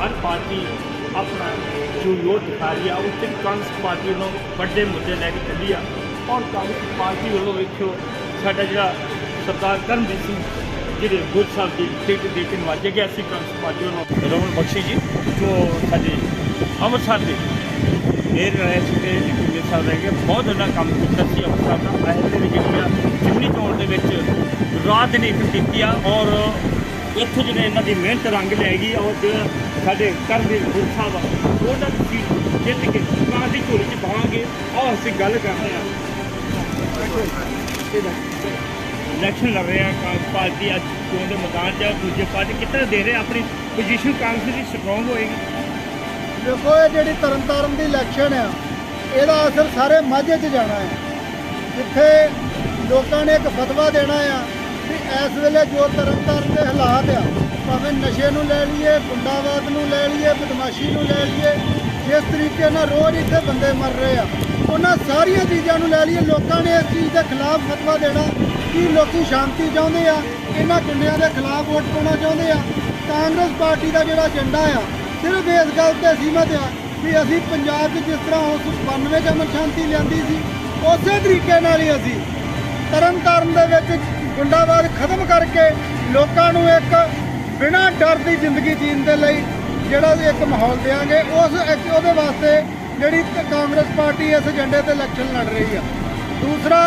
ਹਰ party ਆਪਣਾ ਜੋ ਯੋਧ ਦਿਖਾ ਰਹੀ ਆ ਉੱਤੇ ਕਾਂਗਰਸ ਪਾਰਟੀ ਵੱਲੋਂ ਵੱਡੇ ਮੁੱਦੇ ਲੈ ਕੇ ਚੱਲੀ ਆ। ਔਰ ਕਾਂਗਰਸ ਪਾਰਟੀ ਵੱਲੋਂ ਵੇਖਿਓ, ਸਾਡਾ ਜਿਹੜਾ ਸਰਦਾਰ ਕਰਮਜੀਤ ਸਿੰਘ ਜਿਹੜੇ ਗੁਰ ਸਾਹਿਬ ਦੀ ਟਿਕਟ ਦੇ ਕੇ ਨਵਾਜੇ ਗਿਆ ਸੀ ਕਾਂਗਰਸ ਪਾਰਟੀ ਵੱਲੋਂ। ਰਮਨ ਬਖਸ਼ੀ ਜੀ, ਜੋ ਸਾਡੇ ਅੰਮ੍ਰਿਤਸਰ ਦੇ ਮੇਰ ਰਹੇ ਸੀਗੇ ਜਿਹੜੇ ਸਾਹਿਬ ਰਹਿ ਗਏ। ਬਹੁਤ ਉਹਨਾਂ ਕੰਮ ਕੀਤਾ ਸੀ ਅੰਮ੍ਰਿਤਸਰ ਦਾ। ਇਹ ਦੇ ਜਿਹੜੀ ਆ ਜਿਮਨੀ ਚੋਣ ਦੇ ਵਿੱਚ ਰਾਤ ਨੇ ਕੀਤੀ ਆ ਔਰ ਇੱਥੋਂ ਜਿਹੜੇ ਇਹਨਾਂ ਦੀ ਮਿਹਨਤ ਰੰਗ ਲਿਆਏਗੀ ਔਰ ਜਿਹੜਾ ਸਾਡੇ ਕਰਮਵੀਰ ਗੁਰ ਸਾਹਿਬ ਆ ਉਹਨਾਂ ਦੀ ਸੀਟ ਜਿੱਤ ਕੇ ਕਾਂ ਦੀ ਝੋਲੀ 'ਚ ਪਾਵਾਂਗੇ। ਔਰ ਅਸੀਂ ਗੱਲ ਕਰਦੇ ਹਾਂ। ਇਲੈਕਸ਼ਨ ਲੜ ਰਹੇ ਆ ਕਾਂਗਰਸ ਪਾਰਟੀ ਅੱਜ ਚੋਣ ਦੇ ਮੈਦਾਨ 'ਚ ਆ, ਦੂਜੇ ਪਾਰਟੀ ਕਿੱਥੇ ਦੇ ਰਹੇ ਆਪਣੀ ਪੋਜੀਸ਼ਨ ਕਾਂਗਰਸ ਦੀ ਸਟਰੋਂਗ ਹੋਏਗੀ। ਦੇਖੋ ਇਹ ਜਿਹੜੀ ਤਰਨਤਾਰਨ ਦੀ ਇਲੈਕਸ਼ਨ ਆ ਇਹਦਾ ਅਸਰ ਸਾਰੇ ਮਾਝੇ 'ਚ ਜਾਣਾ ਹੈ। ਜਿੱਥੇ ਲੋਕਾਂ ਨੇ ਇੱਕ ਫਤਵਾ ਦੇਣਾ ਆ ਕਿ ਇਸ ਵੇਲੇ ਜੋ ਤਰਨਤਾਰਨ ਦੇ ਹਾਲਾਤ ਆ, ਭਾਵੇਂ ਨਸ਼ੇ ਨੂੰ ਲੈ ਲਈਏ ਗੁੰਡਾਵਾਦ ਨੂੰ ਲੈ ਲਈਏ, ਬਦਮਾਸ਼ੀ ਨੂੰ ਲੈ ਲਈਏ, ਜਿਸ ਤਰੀਕੇ ਨਾਲ ਰੋਜ਼ ਇੱਥੇ ਬੰਦੇ ਮਰ ਰਹੇ ਆ, ਉਹਨਾਂ ਸਾਰੀਆਂ ਚੀਜ਼ਾਂ ਨੂੰ ਲੈ ਲਈਏ। ਲੋਕਾਂ ਨੇ ਇਸ ਚੀਜ਼ ਦੇ ਖਿਲਾਫ ਫਤਵਾ ਦੇਣਾ ਕਿ ਲੋਕੀ ਸ਼ਾਂਤੀ ਚਾਹੁੰਦੇ ਆ, ਇਹਨਾਂ ਗੁੰਡਿਆਂ ਦੇ ਖਿਲਾਫ ਵੋਟ ਪਾਉਣਾ ਚਾਹੁੰਦੇ ਆ। ਕਾਂਗਰਸ ਪਾਰਟੀ ਦਾ ਜਿਹੜਾ ਏਜੰਡਾ ਆ, ਸਿਰਫ ਇਸ ਗੱਲ ਤੇ ਸੀਮਤ ਆ ਵੀ ਅਸੀਂ ਪੰਜਾਬ 'ਚ ਜਿਸ ਤਰ੍ਹਾਂ ਉਸ 92 ਚ ਅਮਨ ਸ਼ਾਂਤੀ ਲਿਆਂਦੀ ਸੀ, ਉਸੇ ਤਰੀਕੇ ਨਾਲ ਹੀ ਅਸੀਂ ਤਰਨ ਤਾਰਨ ਦੇ ਵਿੱਚ ਗੁੰਡਾਵਾਦ ਖਤਮ ਕਰਕੇ ਲੋਕਾਂ ਨੂੰ ਇੱਕ ਬਿਨਾਂ ਡਰ ਦੀ ਜ਼ਿੰਦਗੀ ਜੀਣ ਦੇ ਲਈ ਜਿਹੜਾ ਇੱਕ ਮਾਹੌਲ ਦੇਾਂਗੇ ਉਸ ਉਹਦੇ ਵਾਸਤੇ ਜਿਹੜੀ ਕਾਂਗਰਸ ਪਾਰਟੀ ਇਸ ਏਜੰਡੇ ਤੇ ਇਲੈਕਸ਼ਨ ਲੜ ਰਹੀ ਆ। ਦੂਸਰਾ,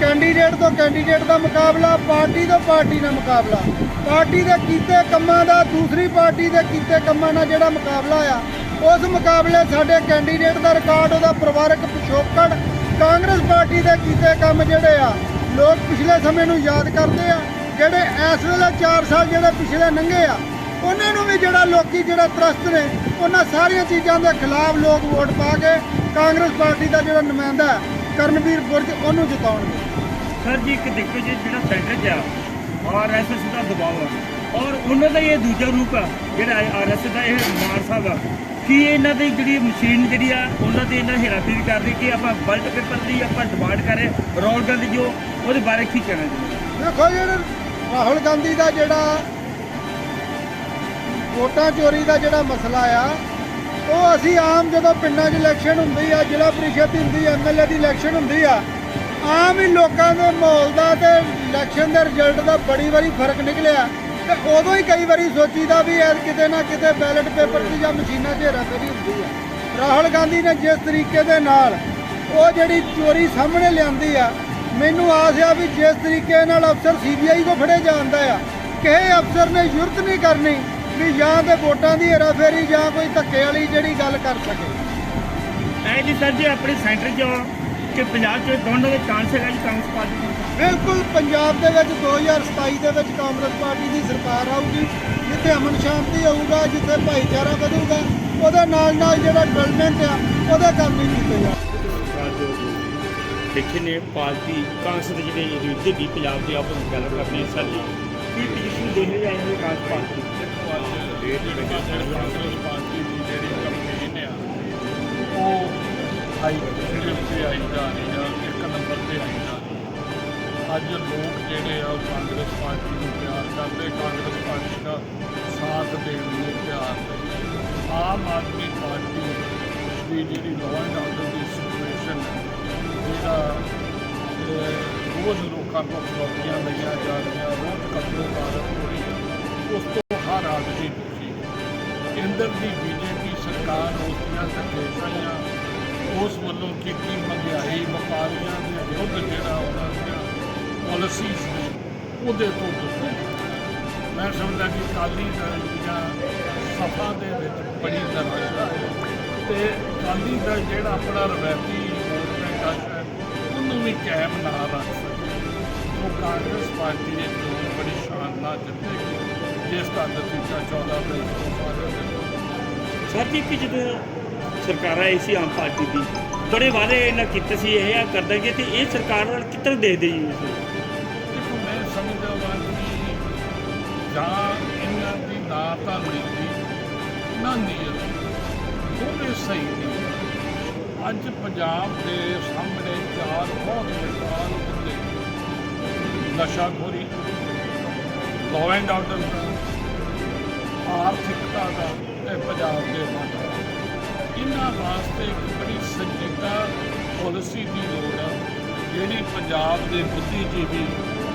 ਕੈਂਡੀਡੇਟ ਤੋਂ ਕੈਂਡੀਡੇਟ ਦਾ ਮੁਕਾਬਲਾ, ਪਾਰਟੀ ਤੋਂ ਪਾਰਟੀ ਦਾ ਮੁਕਾਬਲਾ। ਪਾਰਟੀ ਦੇ ਕੀਤੇ ਕੰਮਾਂ ਦਾ, ਦੂਸਰੀ ਪਾਰਟੀ ਦੇ ਕੀਤੇ ਕੰਮਾਂ ਨਾਲ ਜਿਹੜਾ ਮੁਕਾਬਲਾ ਆ, ਉਸ ਮੁਕਾਬਲੇ ਸਾਡੇ ਕੈਂਡੀਡੇਟ ਦਾ ਰਿਕਾਰਡ, ਉਹਦਾ ਪਰਿਵਾਰਕ ਪਿਛੋਕੜ, ਕਾਂਗਰਸ ਪਾਰਟੀ ਦੇ ਕੀਤੇ ਕੰਮ ਜਿਹੜੇ ਆ ਲੋਕ ਪਿਛਲੇ ਸਮੇਂ ਨੂੰ ਯਾਦ ਕਰਦੇ ਆ, ਜਿਹੜੇ ਇਸ ਵੇਲੇ 4 ਸਾਲ ਜਿਹੜੇ ਪਿਛਲੇ ਲੰਘੇ ਆ, ਉਹਨਾਂ ਨੂੰ ਵੀ ਜਿਹੜਾ ਲੋਕੀ ਜਿਹੜਾ ਤਰਸਤ ਨੇ, ਉਹਨਾਂ ਸਾਰੀਆਂ ਚੀਜ਼ਾਂ ਦੇ ਖਿਲਾਫ ਲੋਕ ਵੋਟ ਪਾ ਕੇ ਕਾਂਗਰਸ ਪਾਰਟੀ ਦਾ ਜਿਹੜਾ ਨੁਮਾਇੰਦਾ ਕਰਨਵੀਰ ਬੁਰਜ, ਉਹਨੂੰ ਜਿਤਾਉਣਗੇ। ਸਰ ਜੀ, ਇੱਕ ਦੇਖੋ ਜੀ, ਜਿਹੜਾ ਸੈਂਟਰ 'ਚ ਆ ਆਰਐਸਐਸ ਦਾ ਦਬਾਅ ਆ, ਔਰ ਉਹਨਾਂ ਦਾ ਇਹ ਦੂਜਾ ਰੂਪ ਆ, ਜਿਹੜਾ ਆਰਐਸਐਸ ਦਾ ਇਹ ਮਾਨ ਸਾਹਿਬ ਆ। ਕੀ ਇਹਨਾਂ ਦੀ ਜਿਹੜੀ ਮਸ਼ੀਨ ਜਿਹੜੀ ਆ, ਉਹਨਾਂ ਦੇ ਇਹਨਾਂ ਹੇਰਾਫੇਰੀ ਕਰਦੇ ਕਿ ਆਪਾਂ ਵਰਲਡ ਪੇਪਰ ਦੀ ਆਪਾਂ ਡਿਮਾਂਡ ਕਰੇ ਰਾਹੁਲ ਗਾਂਧੀ ਜੋ ਉਹਦੇ ਬਾਰੇ ਕੀ ਕਹਿਣਾ ਜੀ? ਦੇਖੋ ਜਿਹੜਾ ਰਾਹੁਲ ਗਾਂਧੀ ਦਾ ਜਿਹੜਾ ਵੋਟਾਂ ਚੋਰੀ ਦਾ ਜਿਹੜਾ ਮਸਲਾ ਆ, ਉਹ ਅਸੀਂ ਆਮ ਜਦੋਂ ਪਿੰਡਾਂ 'ਚ ਇਲੈਕਸ਼ਨ ਹੁੰਦੀ ਆ, ਜ਼ਿਲ੍ਹਾ ਪ੍ਰੀਸ਼ਦ ਦੀ ਹੁੰਦੀ ਆ ਐਮਐਲਏ ਦੀ ਇਲੈਕਸ਼ਨ ਹੁੰਦੀ ਆ, ਆਮ ਹੀ ਲੋਕਾਂ ਦੇ ਮਾਹੌਲ ਦਾ ਤੇ ਇਲੈਕਸ਼ਨ ਦੇ ਰਿਜ਼ਲਟ ਦਾ ਬੜੀ ਵਾਰੀ ਫ਼ਰਕ ਨਿਕਲਿਆ। ਤੇ ਉਦੋਂ ਹੀ ਕਈ ਵਾਰੀ ਸੋਚੀਦਾ ਵੀ ਇਹ ਕਿਤੇ ਨਾ ਕਿਤੇ ਬੈਲਟ ਪੇਪਰ 'ਚ ਜਾਂ ਮਸ਼ੀਨਾਂ 'ਚ ਹੇਰਾਫੇਰੀ ਹੁੰਦੀ ਆ। ਰਾਹੁਲ ਗਾਂਧੀ ਨੇ ਜਿਸ ਤਰੀਕੇ ਦੇ ਨਾਲ ਉਹ ਜਿਹੜੀ ਚੋਰੀ ਸਾਹਮਣੇ ਲਿਆਂਦੀ ਆ, ਮੈਨੂੰ ਆਸ ਆ ਵੀ ਜਿਸ ਤਰੀਕੇ ਨਾਲ ਅਫਸਰ ਸੀਬੀਆਈ ਕੋ ਫੜੇ ਜਾਂਦਾ ਆ, ਕਿਸੇ ਅਫਸਰ ਨੇ ਜ਼ਰੂਰਤ ਨਹੀਂ ਕਰਨੀ ਵੀ ਜਾਂ ਤੇ ਵੋਟਾਂ ਦੀ ਹੇਰਾਫੇਰੀ ਜਾਂ ਕੋਈ ਧੱਕੇ ਵਾਲੀ ਜਿਹੜੀ ਗੱਲ ਕਰ ਸਕੇ। ਐ ਜੀ ਸਰ ਜੀ ਆਪਣੇ ਸੈਂਟਰ 'ਚ ਕਿ ਪੰਜਾਬ 'ਚ ਦੋਨੋਂ ਦੇ ਚਾਂਸ ਹੈਗਾ ਜੀ ਕਾਂਗਰਸ ਪਾਰਟੀ ਬਿਲਕੁਲ ਪੰਜਾਬ ਦੇ ਵਿੱਚ 2027 ਦੇ ਵਿੱਚ ਕਾਂਗਰਸ ਪਾਰਟੀ ਦੀ ਸਰਕਾਰ ਆਊਗੀ ਜਿੱਥੇ ਅਮਨ ਸ਼ਾਂਤੀ ਹੋਊਗਾ ਜਿੱਥੇ ਭਾਈਚਾਰਾ ਵਧੂਗਾ ਉਹਦੇ ਨਾਲ ਨਾਲ ਜਿਹੜਾ ਡਿਵੈਲਪਮੈਂਟ ਆ ਉਹਦੇ ਕੰਮ ਵੀ ਕੀਤੇ ਜਾ ਦੇਖੇ ਨੇ ਪਾਰਟੀ ਕਾਂਗਰਸ ਦੇ ਜਿਹੜੇ ਲੀਡਰ ਦੀ ਪੰਜਾਬ ਦੇ ਆਪਸ ਵਿੱਚ ਗੱਲ ਕਰਨੀ ਜੀ ਕੀ ਪੋਜੀਸ਼ਨ ਦੇ ਰਹੀ ਹੈ ਇਹ ਕਾਂਗਰਸ ਪਾਰਟੀ ਕਾਂਗਰਸ ਪਾਰਟੀ ਦੀ ਜਿਹੜੀ ਕੰਪੇਨ ਆ ਉਹ ਹਾਈ ਸਿਰਫ ਤੇ ਆਈ ਜਾ ਰਹੀ ਆ ਇੱਕ ਨੰਬਰ ਤੇ ਆਈ ਜਾ। ਅੱਜ ਲੋਕ ਜਿਹੜੇ ਆ ਉਹ ਕਾਂਗਰਸ ਪਾਰਟੀ ਨੂੰ ਪਿਆਰ ਕਰਦੇ, ਕਾਂਗਰਸ ਪਾਰਟੀ ਦਾ ਸਾਥ ਦੇਣ ਨੂੰ ਤਿਆਰ ਨੇ। ਆਮ ਆਦਮੀ ਪਾਰਟੀ ਦੀ ਜਿਹੜੀ ਲਾਅ ਐਂਡ ਆਰਡਰ ਦੀ ਸਿਚੁਏਸ਼ਨ ਜਿਹੜਾ ਰੋਜ਼ ਲੋਕਾਂ ਕੋਲ ਫਰੋਕੀਆਂ ਲਈਆਂ ਜਾ ਰਹੀਆਂ, ਰੋਜ਼ ਕਤਲ ਵਾਰਤ ਹੋ ਰਹੀ ਹੈ, ਉਸ ਤੋਂ ਹਰ ਆਦਮੀ ਦੁਖੀ ਹੈ। ਕੇਂਦਰ ਦੀ ਬੀਜੇਪੀ ਸਰਕਾਰ ਉਸ ਦੀਆਂ ਧੱਕੇਸ਼ਾਹੀਆਂ, ਉਸ ਵੱਲੋਂ ਕੀਤੀ ਮਹਿੰਗਾਈ ਵਪਾਰੀਆਂ ਦੇ ਵਿਰੁੱਧ ਜਿਹੜਾ ਪਾਲਿਸੀਜ਼ ਨੇ ਉਹਦੇ ਤੋਂ ਦੁਖੀ ਮੈਂ ਸਮਝਦਾ ਕਿ ਕਾਲੀ ਦਲ ਦੀਆਂ ਸਭਾ ਦੇ ਵਿੱਚ ਬੜੀ ਦਰਦ ਹੈ। ਤੇ ਕਾਲੀ ਦਲ ਜਿਹੜਾ ਆਪਣਾ ਰਵਾਇਤੀ ਵੋਟ ਹੈ, ਉਹਨੂੰ ਵੀ ਕਾਇਮ ਨਾ ਰੱਖ ਸਕੇ। ਉਹ ਕਾਂਗਰਸ ਪਾਰਟੀ ਦੇ ਚੋਣ ਬੜੀ ਸ਼ਾਨ ਨਾਲ ਜਿੱਤੇਗੀ ਜਿਸ ਦਾ ਨਤੀਜਾ 14 ਅਪ੍ਰੈਲ ਨੂੰ ਸਾਰੇ ਦੇ ਸਰ ਜੀ, ਕਿ ਜਦੋਂ ਸਰਕਾਰ ਆਈ ਸੀ ਆਮ ਪਾਰਟੀ ਦੀ, ਬੜੇ ਵਾਅਦੇ ਇਹਨਾਂ ਕੀਤੇ ਸੀ, ਇਹ ਕਰਦਾ ਕਰ ਦਾਂਗੇ ਤੇ ਇਹ ਸਰਕਾਰ ਨਾਲ ਕਿੱਧਰ ਦੇਖਦੇ ਜੀ ਜਾਂ ਇਹਨਾਂ ਦੀ ਨਾ ਤਾਂ ਨੀਤੀ ਨਾ ਨੀਅਤ ਦੋਵੇਂ ਸਹੀ ਨਹੀਂ ਅੱਜ ਪੰਜਾਬ ਦੇ ਸਾਹਮਣੇ ਚਾਰ ਬਹੁਤ ਵਿਸ਼ਾਲ ਮੁੱਦੇ ਨਸ਼ਾਖੋਰੀ ਲਾਅ ਐਂਡ ਆਰਡਰ ਆਰਥਿਕਤਾ ਦਾ ਤੇ ਪੰਜਾਬ ਦੇ ਮਾਤਾ ਇਹਨਾਂ ਵਾਸਤੇ ਇੱਕ ਬੜੀ ਸੰਜੀਦਾ ਪਾਲਿਸੀ ਦੀ ਲੋੜ ਆ, ਜਿਹੜੀ ਪੰਜਾਬ ਦੇ ਬੁੱਧੀਜੀਵੀ,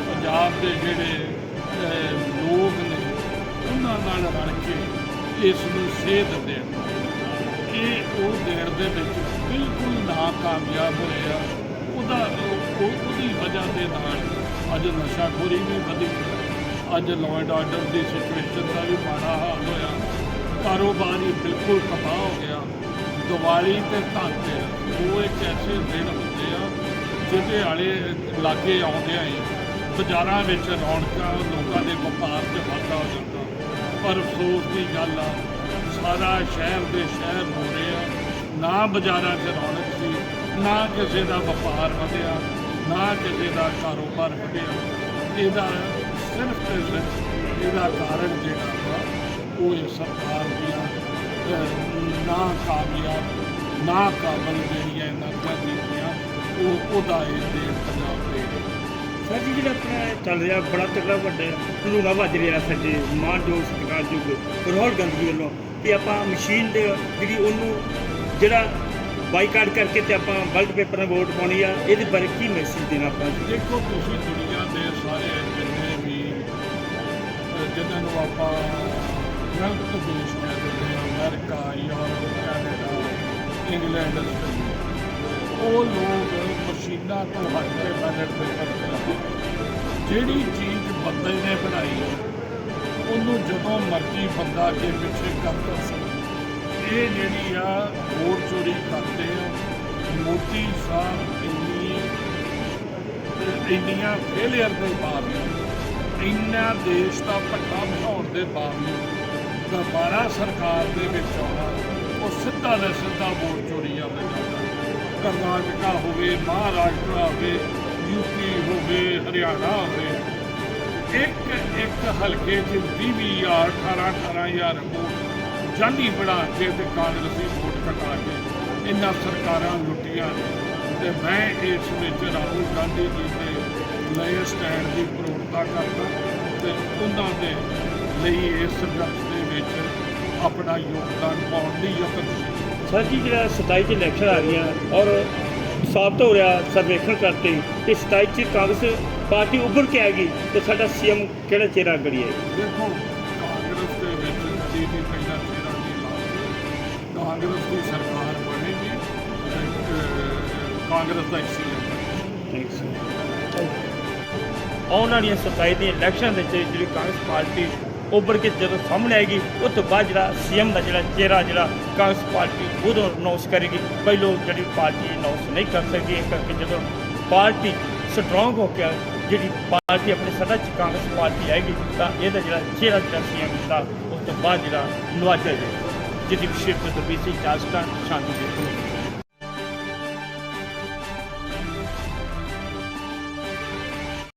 ਪੰਜਾਬ ਦੇ ਜਿਹੜੇ ਲੋਕ ਨੇ ਉਹਨਾਂ ਨਾਲ ਰਲ ਕੇ ਇਸ ਨੂੰ ਸੇਧ ਦੇਣ ਇਹ ਉਹ ਦੇਣ ਦੇ ਵਿੱਚ ਬਿਲਕੁਲ ਨਾਕਾਮਯਾਬ ਹੋਏ ਆ ਉਹਦਾ ਉਹਦੀ ਵਜ੍ਹਾ ਦੇ ਨਾਲ ਅੱਜ ਨਸ਼ਾਖੋਰੀ ਵੀ ਵਧੀ। ਅੱਜ ਲਾਅ ਐਂਡ ਆਰਡਰ ਦੀ ਸਿਚੁਏਸ਼ਨ ਦਾ ਵੀ ਮਾੜਾ ਹਾਲ ਹੋਇਆ। ਕਾਰੋਬਾਰ ਹੀ ਬਿਲਕੁਲ ਤਬਾਹ ਹੋ ਗਿਆ। ਦੀਵਾਲੀ ਤੇ ਧਨਤੇਰਸ ਉਹ ਇੱਕ ਐਸੇ ਦਿਨ ਹੁੰਦੇ ਆ ਜਿਹਦੇ ਵਾਲੇ ਲਾਗੇ ਆਉਂਦੇ ਹੀ ਬਾਜ਼ਾਰਾਂ ਵਿੱਚ ਰੌਣਕਾਂ, ਲੋਕਾਂ ਦੇ ਵਪਾਰ 'ਚ ਵਾਧਾ ਹੋ ਜਾਂਦਾ ਪਰ ਅਫਸੋਸ ਦੀ ਗੱਲ ਆ, ਸਾਰਾ ਸ਼ਹਿਰ ਦੇ ਸ਼ਹਿਰ ਹੋ ਰਿਹਾ ਨਾ ਬਾਜ਼ਾਰਾਂ 'ਚ ਰੌਣਕ ਸੀ, ਨਾ ਕਿਸੇ ਦਾ ਵਪਾਰ ਵਧਿਆ, ਨਾ ਕਿਸੇ ਦਾ ਕਾਰੋਬਾਰ ਵਧਿਆ। ਇਹਦਾ ਸਿਰਫ ਤੇ ਸਿਰਫ ਇਹਦਾ ਕਾਰਨ ਜਿਹੜਾ ਵਾ, ਉਹ ਇਹ ਸਰਕਾਰ ਦੀਆਂ ਨਾ ਕਾਮਯਾਬ, ਨਾ ਕਾਬਲ ਜਿਹੜੀਆਂ ਇਹਨਾਂ ਦੀਆਂ ਨੀਤੀਆਂ, ਉਹ ਉਹਦਾ ਇਹ ਦੇਣ ਪੰਜਾਬ ਦੇ ਸਰ ਜੀ ਜਿਹੜਾ ਆਪਣਾ ਚੱਲ ਰਿਹਾ ਬੜਾ ਤਕੜਾ ਵੱਡਾ ਧਨੂਗਾ ਵੱਜ ਰਿਹਾ ਸਾਡੇ ਮਾਨਯੋਗ ਸਤਿਕਾਰਯੋਗ ਰੋਹਲ ਗੰਦਗੀ ਵੱਲੋਂ ਕਿ ਆਪਾਂ ਮਸ਼ੀਨ ਦੇ ਜਿਹੜੀ ਉਹਨੂੰ ਜਿਹੜਾ ਬਾਈਕਾਟ ਕਰਕੇ ਤੇ ਆਪਾਂ ਬਲਟ ਪੇਪਰ ਨਾਲ ਵੋਟ ਪਾਉਣੀ ਆ ਇਹਦੇ ਬਾਰੇ ਕੀ ਮੈਸੇਜ ਦੇਣਾ ਆਪਾਂ? ਦੇਖੋ ਤੁਸੀਂ ਦੁਨੀਆ ਦੇ ਸਾਰੇ ਜਿੰਨੇ ਵੀ ਅਹ, ਜਿਨ੍ਹਾਂ ਨੂੰ ਆਪਾਂ ਗਲਤ ਦੇਸ਼ ਕਹਿ ਦਿੰਦੇ ਅਮਰੀਕਾ ਯੂਰਪ ਕੈਨੇਡਾ ਇੰਗਲੈਂਡ ਉਹ ਲੋਕ ਮਸ਼ੀਨਾਂ ਤੋਂ ਹਟ ਕੇ ਬੈਲਟ ਤੇ ਲਾਉਂਦੇ। ਜਿਹੜੀ ਚੀਜ਼ ਬੰਦੇ ਨੇ ਬਣਾਈ ਉਹਨੂੰ ਜਦੋਂ ਮਰਜ਼ੀ ਬੰਦਾ ਅੱਗੇ ਪਿੱਛੇ ਕਰ ਦੋ ਇਹ ਜਿਹੜੀ ਆ ਵੋਟ ਚੋਰੀ ਕਰਦੇ ਆ, ਮੋਦੀ ਸਾਹਿਬ ਇੰਨੀ ਇੰਨੀਆਂ ਫੇਲਿਅਰ ਦੇ ਬਾਵਜੂਦ ਇੰਨਾ ਦੇਸ਼ ਦਾ ਪੱਟਾ ਬਿਠਾਉਣ ਦੇ ਬਾਵਜੂਦ ਦੁਬਾਰਾ ਸਰਕਾਰ ਦੇ ਵਿੱਚ ਆਉਣਾ, ਉਹ ਸਿੱਧਾ ਦਾ ਸਿੱਧਾ ਵੋਟ ਚੋਰੀ ਆ ਜਾਂਦਾ ਕਰਨਾਟਕਾ ਹੋਵੇ ਮਹਾਰਾਸ਼ਟਰ ਹੋਵੇ ਯੂਪੀ ਹੋਵੇ, ਹਰਿਆਣਾ ਹੋਵੇ। ਇੱਕ ਇੱਕ ਹਲਕੇ 'ਚ 20 ਹਜ਼ਾਰ 18 18000 ਵੋਟ ਜਾਨੀ ਬਣਾ ਕੇ ਤੇ ਕਾਂਗਰਸੀ ਵੋਟ ਕਟਾ ਕੇ ਇਹਨਾਂ ਸਰਕਾਰਾਂ ਲੁੱਟੀਆਂ ਨੇ। ਤੇ ਮੈਂ ਇਸ ਵਿੱਚ ਰਾਹੁਲ ਗਾਂਧੀ ਜੀ ਦੇ ਲਏ ਸਟੈਂਡ ਦੀ ਪ੍ਰੋੜਤਾ ਕਰਦਾ ਤੇ ਉਹਨਾਂ ਦੇ ਲਈ ਇਸ ਸੰਘਰਸ਼ ਦੇ ਵਿੱਚ ਆਪਣਾ ਯੋਗਦਾਨ ਪਾਉਣ ਦੀ ਯਤਨਸ਼ੀਲ ਸਰ ਜੀ ਜਿਹੜਾ 27 ਚ ਇਲੈਕਸ਼ਨ ਆ ਰਹੀਆਂ ਔਰ ਸਾਬਤ ਹੋ ਰਿਹਾ ਸਰਵੇਖਣ ਕਰਤੇ ਕਿ 27 ਚ ਕਾਂਗਰਸ ਪਾਰਟੀ ਉੱਭਰ ਕੇ ਆਏਗੀ ਤੇ ਸਾਡਾ ਸੀਐਮ ਕਿਹੜਾ ਚਿਹਰਾ ਗੜੀ ਹੈ? ਦੇਖੋ ਕਾਂਗਰਸ ਦੇ ਵਿੱਚ ਕਦੀ ਵੀ ਪਹਿਲਾ ਚਿਹਰਾ ਨਹੀਂ ਲਾਉਂਦੇ ਕਾਂਗਰਸ ਦੀ ਸਰਕਾਰ ਬਣੇਗੀ ਕਾਂਗਰਸ ਦਾ ਥੈਂਕਸ ਆਉਣ ਵਾਲੀਆਂ 27 ਦੀਆਂ ਇਲੈਕਸ਼ਨ ਦੇ ਵਿੱਚ ਜਿਹੜੀ ਕਾਂਗਰਸ ਪਾਰਟੀ ਉੱਭਰ ਕੇ ਜਦੋਂ ਸਾਹਮਣੇ ਆਏਗੀ, ਉਸ ਤੋਂ ਬਾਅਦ ਜਿਹੜਾ ਸੀਐਮ ਦਾ ਜਿਹੜਾ ਚਿਹਰਾ, ਜਿਹੜਾ ਕਾਂਗਰਸ ਪਾਰਟੀ ਖੁਦ ਅਨਾਉਂਸ ਕਰੇਗੀ। ਕਈ ਲੋਕ ਜਿਹੜੀ ਪਾਰਟੀ ਅਨਾਉਂਸ ਨਹੀਂ ਕਰ ਸਕਦੀ, ਇਸ ਕਰਕੇ ਜਦੋਂ ਪਾਰਟੀ ਸਟਰੋਂਗ ਹੋ ਕੇ ਜਿਹੜੀ ਪਾਰਟੀ ਆਪਣੇ ਸਦਾ ਚ ਕਾਂਗਰਸ ਪਾਰਟੀ ਆਏਗੀ, ਤਾਂ ਇਹਦਾ ਜਿਹੜਾ ਚਿਹਰਾ, ਜਿਹੜਾ ਸੀਐਮ ਦਾ, ਉਸ ਤੋਂ ਬਾਅਦ ਜਿਹੜਾ ਨਵਾਜਿਆ ਜਾਏਗਾ ਜਿਹਦੀ ਵਿਸ਼ੇਸ਼ ਤਸਵੀਰ ਸੀ ਚਾਸਟਾ ਸ਼ਾਂਤੀ ਦੇ